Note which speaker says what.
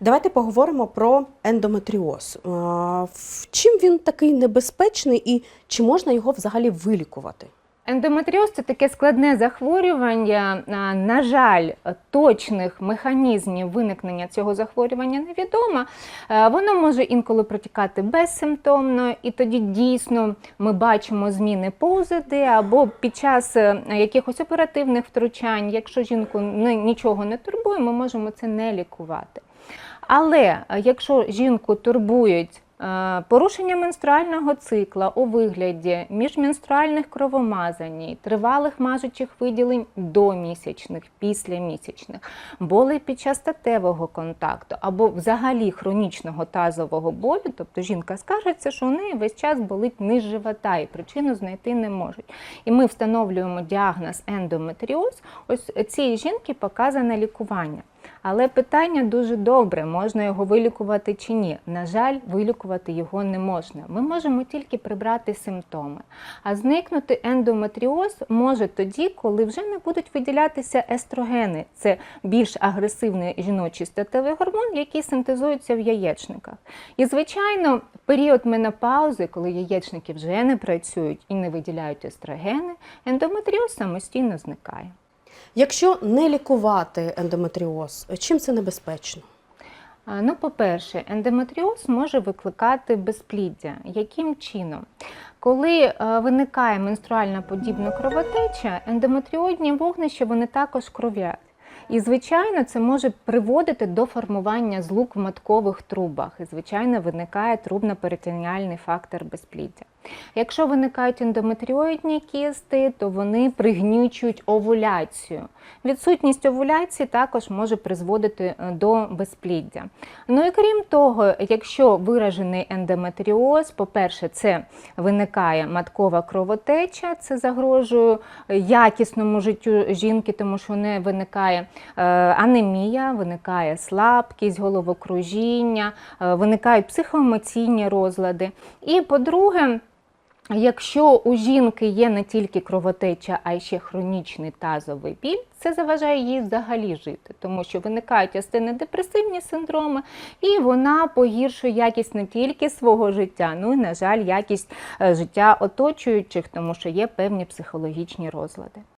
Speaker 1: Давайте поговоримо про ендометріоз. Чим він такий небезпечний і чи можна його взагалі вилікувати?
Speaker 2: Ендометріоз це таке складне захворювання. На жаль, точних механізмів виникнення цього захворювання невідомо. Воно може інколи протікати безсимптомно, і тоді дійсно ми бачимо зміни позади або під час е, якихось оперативних втручань. Якщо жінку нічого не турбує, ми можемо це не лікувати. Але е, якщо жінку турбують е, порушення менструального цикла у вигляді міжменструальних кровомазань, тривалих мажучих виділень до місячних, після боли під час статевого контакту або взагалі хронічного тазового болю, тобто жінка скажеться, що у неї весь час болить низ живота і причину знайти не можуть. І ми встановлюємо діагноз ендометріоз. Ось цій жінки показане лікування. Але питання дуже добре, можна його вилікувати чи ні. На жаль, вилікувати його не можна. Ми можемо тільки прибрати симптоми. А зникнути ендометріоз може тоді, коли вже не будуть виділятися естрогени. Це більш агресивний жіночий статевий гормон, який синтезується в яєчниках. І, звичайно, період менопаузи, коли яєчники вже не працюють і не виділяють естрогени, ендометріоз самостійно зникає.
Speaker 1: Якщо не лікувати ендометріоз, чим це небезпечно?
Speaker 2: Ну, по-перше, ендометріоз може викликати безпліддя. Яким чином? Коли е, виникає менструальна подібна кровотеча, ендометріоїдні вогнища вони також кров'ять. І, звичайно, це може приводити до формування злук в маткових трубах. І, звичайно, виникає трубно-перитоніальний фактор безпліддя. Якщо виникають ендометріоїдні кісти, то вони пригнічують овуляцію. Відсутність овуляції також може призводити е, до безпліддя. Ну і крім того, якщо виражений ендометріоз, по-перше, це виникає маткова кровотеча, це загрожує якісному життю жінки, тому що не виникає е, анемія, виникає слабкість, головокружіння, е, виникають психоемоційні розлади. І по-друге, Якщо у жінки є не тільки кровотеча, а й ще хронічний тазовий біль, це заважає їй взагалі жити, тому що виникають астенодепресивні синдроми, і вона погіршує якість не тільки свого життя, ну і, на жаль, якість е, життя оточуючих, тому що є певні психологічні розлади.